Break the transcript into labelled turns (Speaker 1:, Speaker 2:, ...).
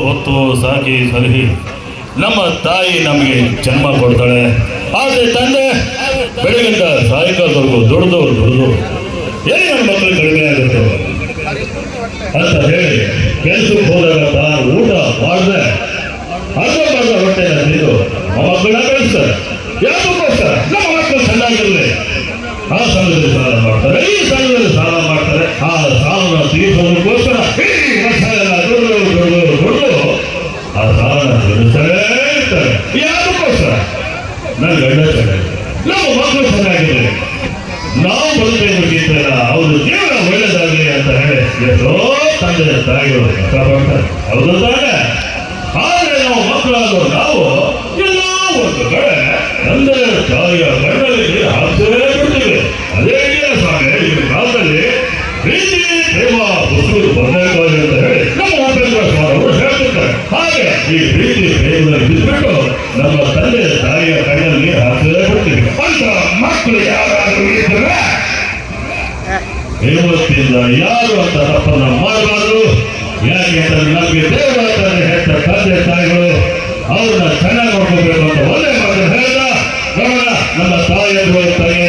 Speaker 1: ಹೊತ್ತು ಸಾಕಿ ಸಲಹಿ. ನಮ್ಮ ತಾಯಿ ನಮಗೆ ಜನ್ಮ ಕೊಡ್ತಾಳೆ. ಆದರೆ ತಂದೆ, ಬೆಳಗಿಂದ ಸಾಯಂಕಾಲದವರೆಗೂ ದುಡಿದು ದುಡಿದು ಎಲ್ಲಿ ನಮ್ಮ ಮಕ್ಕಳು ಕಡಿಮೆ ಆಗುತ್ತೆ? ಅಂತ ಹೇಳಿ ಕೆಲ್ಸಕ್ಕೆ ಹೋದಾಗ ತಾನು ಊಟ ಮಾಡದೆ. ಅರ್ಧ ಮಾಡಿದ ಹೊಟ್ಟೆನ ತಿಂದು. ಮಕ್ಕಳನ್ನ ಯಾರು ಯಾಕಕ್ಕೋಸ್ಕರ ನಮ್ಮ ಮಕ್ಕಳು ಇರ್ತಾರೆ ಯಾಕಕ್ಕೋಸ್ಕರ ನನ್ನ ಗಂಡ ಚೆನ್ನಾಗಿದೆ ನಮ್ಮ ಮಕ್ಕಳು ಚೆನ್ನಾಗಿದೆ ನಾವು ಬದುಕಬೇಕಿದ್ದಲ್ಲ ಅವರು ಕೇವಲ ಒಳ್ಳೆದಾಗಲಿ ಅಂತ ಹೇಳಿ ಎಷ್ಟೋ ತಂದೆ ತಾಯಿಗಳು ಕಷ್ಟಪಡ್ತಾರೆ ಹೌದು ತಾನೆ ಆದರೆ ನಾವು ಮಕ್ಕಳಾದವರು ನಾವು ಎಲ್ಲ ಒಂದು ಕಡೆ ತಂದೆ ತಾಯಿಯ ಕಣ್ಣಲ್ಲಿ ಹಾಕ್ತೇ ಹಾಗೆ ಈ ಪ್ರೀತಿ ಪ್ರೇಮದಲ್ಲಿ ಬಿದ್ದುಬಿಟ್ಟು ನಮ್ಮ ತಂದೆ ತಾಯಿಯ ಕಣ್ಣಲ್ಲಿ ಹಾಕಲೇ ಬಿಡ್ತೀವಿ ಅಂತ ಮಕ್ಕಳು ಯಾರಾದರೂ ಇದ್ದರೆ ಇವತ್ತಿಂದ ಯಾರು ಅಂತ ತಪ್ಪನ್ನ ಮಾಡಬಾರದು. ಯಾಕೆ ಅಂತಂದ್ರೆ ನಮಗೆ ದೇವರ ತಂದೆ ಹೆತ್ತ ತಂದೆ ತಾಯಿಗಳು, ಅವ್ರನ್ನ ಚೆನ್ನಾಗಿ ನೋಡ್ಕೋಬೇಕು ಅಂತ ಒಳ್ಳೆ ಮಾತು ಹೇಳ್ದ. ನೋಡೋಣ ನಮ್ಮ ತಾಯಿಯರು ತಂದೆ